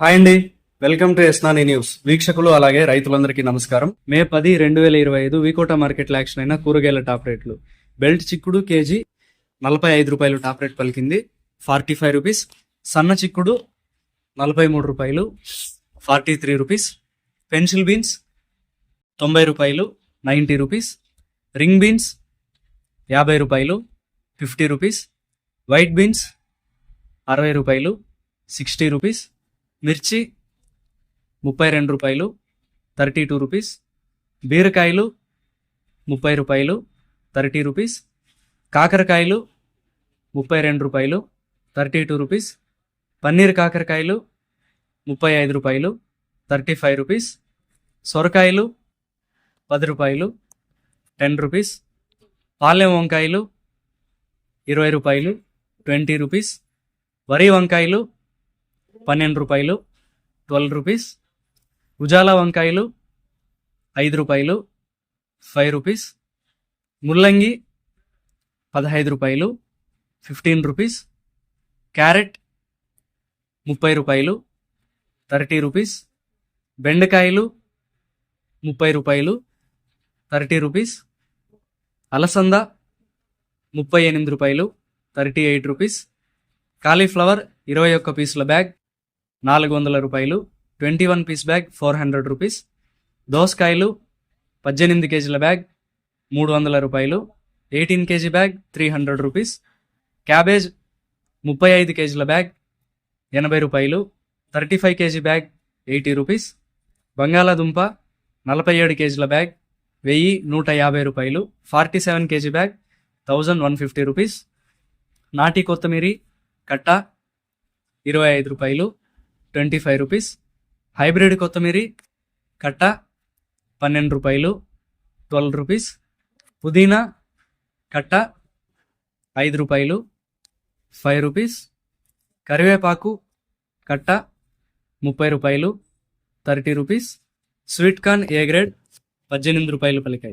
Hi అండి. Welcome to ఎస్నాని news. వీక్షకులు అలాగే రైతులందరికీ నమస్కారం. మే పది రెండు వేల ఇరవై ఐదు వీకోట మార్కెట్ యాక్షన్ అయిన కూరగాయల టాప్ రేట్లు. బెల్ట్ చిక్కుడు కేజీ నలభై ఐదు రూపాయలు టాప్ రేట్ పలికింది. Forty five rupees. సన్న చిక్కుడు నలభై మూడు రూపాయలు. Forty three rupees. Pencil beans తొంభై రూపాయలు నైంటీ రూపీస్. రింగ్ బీన్స్ యాభై రూపాయలు ఫిఫ్టీ రూపీస్. వైట్ బీన్స్ అరవై రూపాయలు సిక్స్టీ రూపీస్. మిర్చి ముప్పై రెండు రూపాయలు థర్టీ టూ రూపీస్. బీరకాయలు ముప్పై రూపాయలు థర్టీ రూపీస్. కాకరకాయలు ముప్పై రెండు రూపాయలు థర్టీ టూ రూపీస్. పన్నీర్ కాకరకాయలు ముప్పై ఐదు రూపాయలు థర్టీ ఫైవ్ రూపీస్. సొరకాయలు పది రూపాయలు టెన్ రూపీస్. పాలెం వంకాయలు ఇరవై రూపాయలు ట్వంటీ రూపీస్. వరి వంకాయలు పన్నెండు రూపాయలు ట్వెల్వ్ రూపీస్. ఉజాలా వంకాయలు ఐదు రూపాయలు ఫైవ్ రూపీస్. ముల్లంగి పదహైదు రూపాయలు ఫిఫ్టీన్ రూపీస్. క్యారెట్ ముప్పై రూపాయలు థర్టీ రూపీస్. బెండకాయలు ముప్పై రూపాయలు థర్టీ రూపీస్. అలసంద ముప్పై ఎనిమిది రూపాయలు థర్టీ ఎయిట్ రూపీస్. కాలీఫ్లవర్ ఇరవై ఒక్క పీసుల బ్యాగ్. నాలుగు వందల రూపాయలు twenty one piece bag four hundred rupees దోసకాయలు పద్దెనిమిది కేజీల బ్యాగ్ మూడు వందల రూపాయలు. Eighteen kg bag three hundred rupees cabbage ముప్పై ఐదు కేజీల బ్యాగ్ ఎనభై రూపాయలు. Thirty five kg bag eighty rupees బంగాళాదుంప నలభై ఏడు కేజీల బ్యాగ్ వెయ్యి నూట యాభై రూపాయలు. Forty seven kg bag thousand one fifty rupees నాటి కొత్తిమీరి కట్ట ఇరవై ఐదు రూపాయలు. Twenty five rupees. హైబ్రిడ్ కొత్తిమీరి కట్ట పన్నెండు రూపాయలు ట్వెల్వ్ రూపీస్. పుదీనా కట్ట ఐదు రూపాయలు ఫైవ్ రూపీస్. కరివేపాకు కట్ట ముప్పై రూపాయలు thirty rupees. Sweet corn A grade పద్దెనిమిది రూపాయలు పలికాయి.